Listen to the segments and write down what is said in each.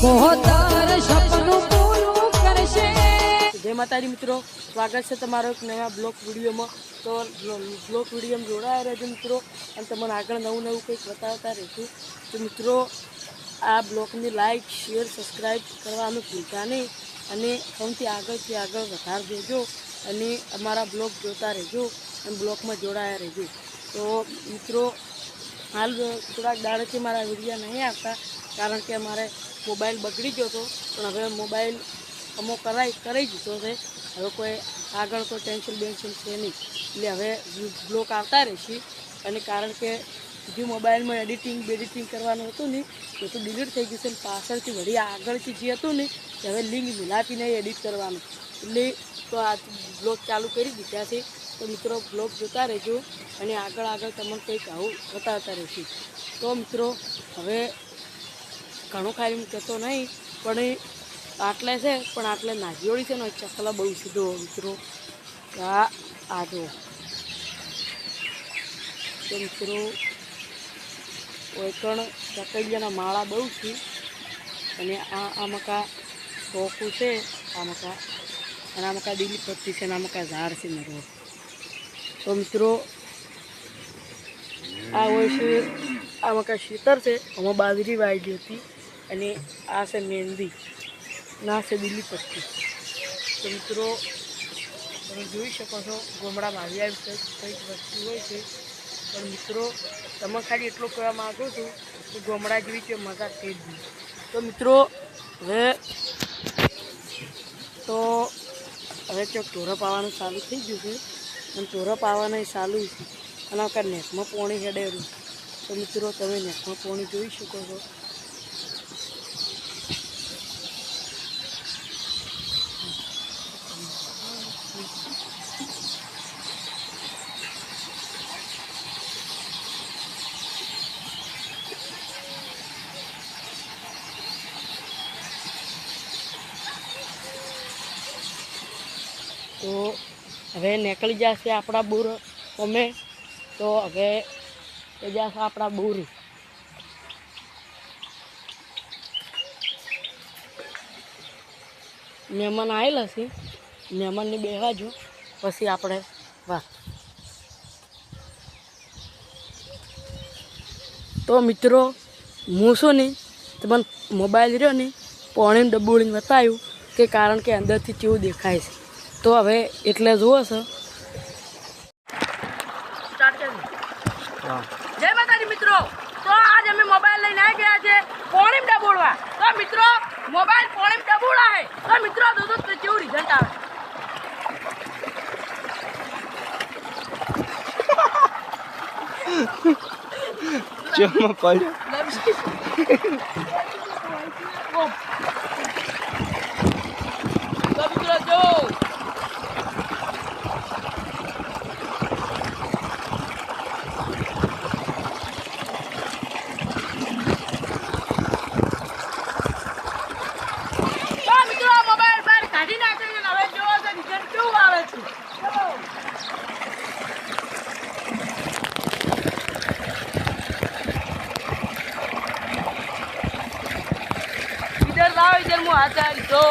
જય માતાજી મિત્રો, સ્વાગત છે તમારો એક નવા બ્લોક વિડીયોમાં. તો બ્લોક વિડીયોમાં જોડાયા રહેજો મિત્રો, અને તમને આગળ નવું નવું કંઈક બતાવતા રહીશું તો મિત્રો, આ બ્લોગને લાઈક શેર સબસ્ક્રાઈબ કરવાનું ભૂલતા નહીં, અને સૌથી આગળથી આગળ વધાર દેજો અને અમારા બ્લોગ જોતા રહેજો, અને બ્લોગમાં જોડાયા રહેજો. તો મિત્રો, હાલ થોડાક દાડેથી મારા વીડિયો નહીં આવતા, કારણ કે મારે મોબાઈલ બગડી ગયો હતો, પણ હવે મોબાઈલ અમો કરાઈ કરાઈ દીધો છે. હવે કોઈ આગળ કોઈ ટેન્શન બેન્શન છે નહીં. એટલે હવે બ્લોક આવતા રહેશે. અને કારણ કે જે મોબાઈલમાં એડિટિંગ, બેડિટિંગ કરવાનું હતું ને એ તો ડિલીટ થઈ ગયું છે અને પાછળથી વળી આગળથી જે હતું ને તે હવે લિંક મિલાપીને એડિટ કરવાનું. એટલે તો આ બ્લોગ ચાલુ કરી દીધા છે. તો મિત્રો બ્લોગ જોતા રહેજો. અને આગળ આગળ તમને કંઈક આવું બતાવતા રહેશે. તો મિત્રો, હવે ઘણું ખાઈ હું કહેતો નહીં, પણ એ આટલે છે, પણ આટલે નાજીઓળી છે ને ચકલા બહુ સીધો મિત્રો. આ આ જો મિત્રો કોઈ પણ ચકલિયાના માળા બહુ છે, અને આ આ મકા ટોકું છે, આ મકા, અને આ મકા દીલી પત્તી છે, અને આ મકા ઝાડ છે નરો તો મિત્રો, આ હોય છે, આ મકા શીતર છે, આમાં બાજરી વાયેલી હતી. અને આ છે મહેંદી. ના છે દિલ્હી પટ્ટી. તો મિત્રો, તમે જોઈ શકો છો, ગોમડામાં આવી આવી કંઈક કંઈક વસ્તુ હોય છે. પણ મિત્રો, તમે ખાલી એટલું કહેવા માગો છો કે ગોમડા જેવી છે મજા થઈ જ તો મિત્રો, હવે તો હવે ચોક ચોરપ આવવાનું ચાલુ થઈ ગયું છે. અને ચોરપ આવવાનું ચાલુ છે. અને આખા નેટમાં પોણી હેડેલું. તો મિત્રો, તમે નેટમાં પોણી જોઈ શકો છો. તો હવે નીકળી જશે આપણા બુર અમે. તો હવે એ જશે આપણા બુર. મહેમાન આવેલા છે. મહેમાનને બેહવા જો. પછી આપણે વાત. તો મિત્રો, હું શું ને, તમને મોબાઈલ રહ્યો ને, પોણીને ડબ્બુડીને બતાવ્યું કે કારણ કે અંદરથી કેવું દેખાય છે. તો હવે એટલે જુઓ છો. જય માતાજી મિત્રો. તો આજ અમે મોબાઈલ લઈને આવી ગયા છે પોણીમ ડબોળવા. તો મિત્રો મોબાઈલ પોણીમ ડબોળા હે. તો મિત્રો દૂધ તો કેવું રિઝલ્ટ આવે? ચેમાં પડ્યો તો મિત્રો જો તો મિત્રો આ મોબાઈલ બહાર કાઢી નાખે છે ને હવે જોવો તો રિઝલ્ટ કેવું આવે છે ચલો હું આચાર્ય તો.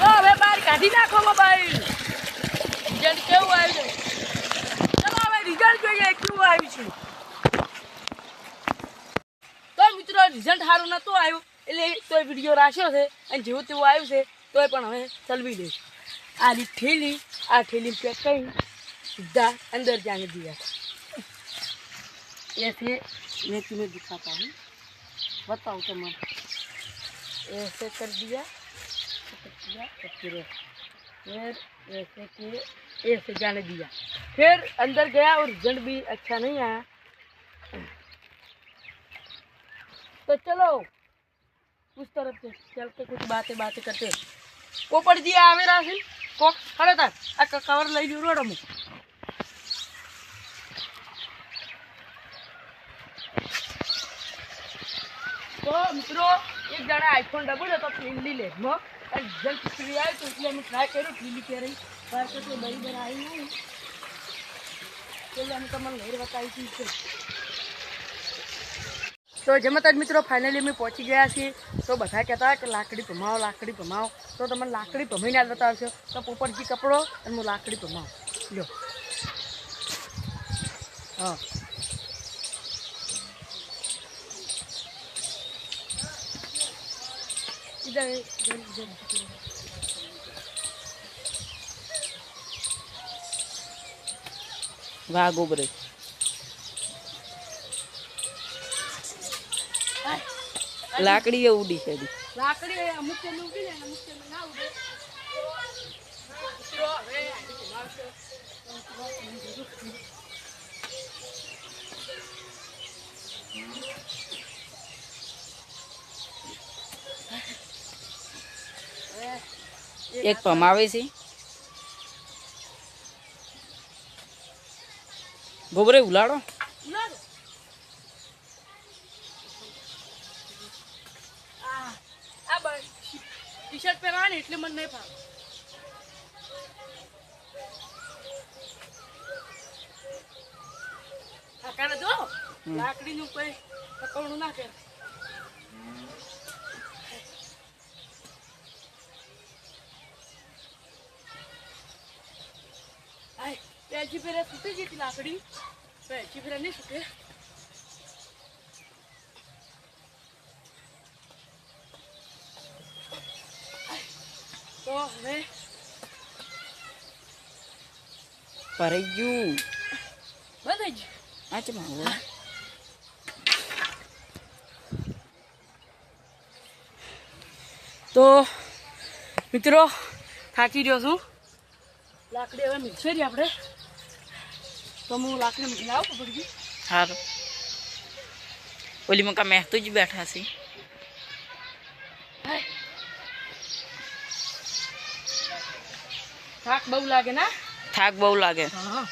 હવે બહાર કાઢી નાખો મોબાઈલ રિઝલ્ટ કેવું આવ્યું ચલો હવે રિઝલ્ટ જોઈએ, કેવું આવ્યું છે. તો મિત્રો રિઝલ્ટ સારું નતું આવ્યું, એટલે તોય વીડિયો રાખ્યો છે, અને જેવું તેવું આવ્યું છે, તોય પણ હવે ચલવી દઈશ આ ઠેલી આ ઠેલી પેક કરી, સીધા અંદર જાણી દીધા એથી મેં तुम्हें दिखाता हूँ बताओ तुम ऐसे कर दिया ऐसे कर दिया और फिर फिर ऐसे कि ऐसे जाने दिया फिर अंदर गया और रिजल्ट भी अच्छा नहीं आया तो चलो उस तरफ से चल के कुछ बातें बातें करते પોપટ જી આવે રાશે કોક ખરે તાર આ કવર લઈ લ્યો રોડ અમુક તો મિત્રો, એક જણા આઈફોન ડબલ હતો ફિલ્લી લેબમાં અને રિઝલ્ટ ફ્રી આવ્યું તો એટલે અમે ટ્રાય કર્યું ફિલ્લી પહેરી બહાર તો તે બરાબર આવી નહીં. એટલે અમે તમને લહેર બતાવી હતી તો જેમાં જ મિત્રો ફાઇનલી અમે પહોંચી ગયા છીએ. તો બધા કહેતા કે લાકડી ભમાવો લાકડી ભમાવો. તો તમને લાકડી ભમીને આ બતાવશો. તો પોપટજી કપડો અને હું લાકડી ભમાવો. લ્યો. હા. વાઘ ઉભરે લાકડી ઉડી છે લાકડી અમુક ઉડી જાય અમુક ના ઉડે. એક ભમાવે છે. ગોબરે ઉલાડો બ- ટી-શર્ટ પહેરવાની એટલે મને નહીં ફાવે કાલે જો, લાકડીનું કોઈ પકવણું ના કરે ફેરે તૂટી ગઈ હતી લાકડી પેજી ફેરે નહીં સુકે તો હવે ભરાઈ ગયું બધા જ આ ચમાં તો મિત્રો થાકી રહ્યો છું લાકડી હવે રહી આપણે તો હું લાકડી મૂકીને આવું પકડજી સારું ઓલી મકા મહેતું જ બેઠા છે. થાક બહુ લાગે ના? થાક બહુ લાગે. હા.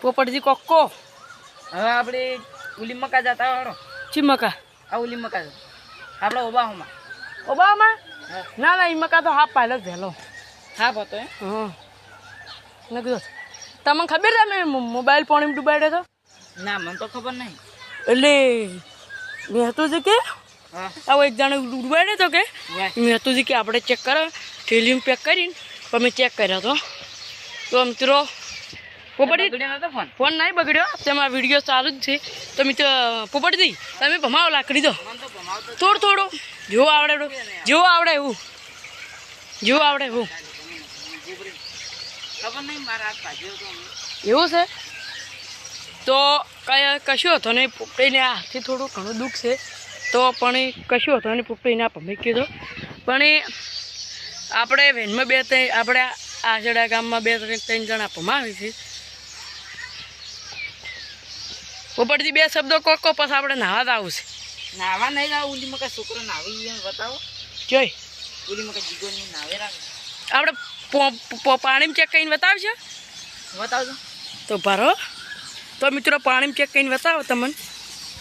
પોપટજી કોક્કો. હવે આપણે ઓલી મકા જતા વાળો ચીમકા આ ઓલી મકા આપણે ઓબાહોમાં. ઓબાહોમાં? ના ના એ મકા તો હાફ પાયલો જ વહેલો. હાફ હતો એ હા. મેં તમને ખબર તમે મોબાઈલ પાણી ડૂબાડ્યો હતો ના મને તો ખબર નહીં. એટલે મેં હતું છે કે આવો એક જણે ડૂબાડ્યો હતો કે. મેં હતું છે કે આપણે ચેક કરો થેલીમાં પેક કરીને અમે ચેક કર્યો હતો તો મિત્રો પોપટી ફોન નહીં બગડ્યો. તેમાં વીડિયો સારું જ છે. તો મિત્રો પોપટજી તમે ભમાવો લાકડી દો. થોડું થોડું. જેવું આવડે જેવો જેવું આવડે એવું. જેવું આવડે એવું ખબર નહીં મારા હાથ ભાજ્યો હતો અમે. એવું છે? તો કઈ કશું હતો નહીં પોપટીને હાથથી થોડું ઘણું દુઃખ છે. તો પણ કશું હતો નહીં પોપટીને ભમી કીધો. પણ આપણે વેનમાં બે ત્રણ આપણે આસડા ગામમાં બે ત્રણ ત્રણ જણા ભમાવી છે. પોપટજી બે શબ્દો કોકો પછી આપણે નાહવા જ આવું છે. નાવા નહીં આવું ઓલી મકા છોકરો નાવી બતાવો. જોઈ. ઓલી મકા જીગોની નાવે રાખે. આપણે પાણીમાં ચેક કરીને બતાવજો. બતાવજો. તો ભરો. તો મિત્રો પાણીમાં ચેક કરીને બતાવો તમને.